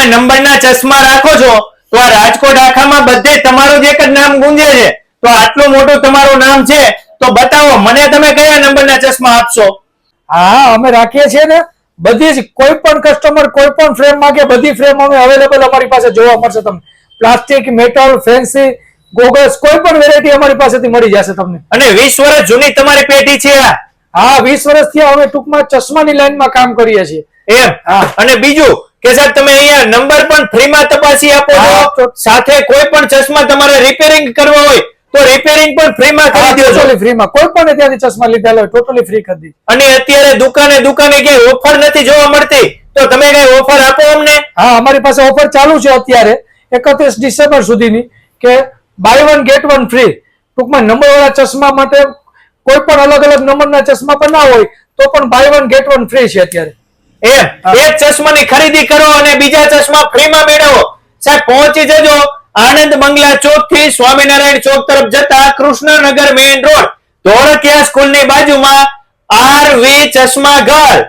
તમે નંબરના ચશ્મા રાખો છો તો આ રાજકોટ આખામાં બધે તમારું જ એક જ નામ ગુંજે છે. તો આટલું મોટું તમારું નામ છે તો બતાવો મને તમે કયા નંબરના ચશ્મા આપશો? હા અમે રાખીએ છીએ ને બધી જ કોઈ પણ કસ્ટમર કોઈ પણ ફ્રેમ માંગે બધી ફ્રેમ અમે અવેલેબલ અમારી પાસે જોવા મળશે તમને. પ્લાસ્ટિક મેટલ ફેન્સી ગોગલ્સ કોઈ પણ વેરાયટી અમારી પાસેથી મળી જશે તમને. અને વીસ વર્ષ જૂની તમારી પેઢી છે આ. હા વીસ વર્ષથી અમે ટૂંકમાં ચશ્માની લાઈનમાં કામ કરીએ છીએ. એમ. હા. અને બીજું કે સાહેબ તમે અહીંયા નંબર પણ ફ્રીમાં તપાસી આપો છો. તો- સાથે કોઈ પણ ચશ્મા તમારે રિપેરિંગ કરવા હોય તો રિપેરિંગ પણ ફ્રીમાં કરી દો છો ફ્રીમાં. કોઈ પણ ત્યાંથી ચશ્મા લીધેલા હોય ટોટલી ફ્રી કરી દીધી અને અત્યારે દુકાને દુકાને ક્યાંય ઓફર નથી જોવા મળતી તો તમે કઈ ઓફર આપો અમને? હા અમારી પાસે ઓફર ચાલુ છે અત્યારે એકત્રીસ ડિસેમ્બર સુધીની કે buy one get one free ટૂંકમાં નંબર વાળા ચશ્મા માટે કોઈ પણ અલગ અલગ નંબરના ચશ્મા પણ ના હોય તો પણ buy one get one free છે અત્યારે. એમ એક એક ચશ્માની ખરીદી કરો અને બીજા ચશ્મા ફ્રીમાં મેળવો. સાહેબ પહોંચી જજો. આનંદ બંગલા ચોકથી સ્વામિનારાયણ ચોક તરફ જતા કૃષ્ણનગર મેઇન રોડ. ધોળકિયા સ્કૂલની બાજુમાં આર વી ચશ્મા ઘર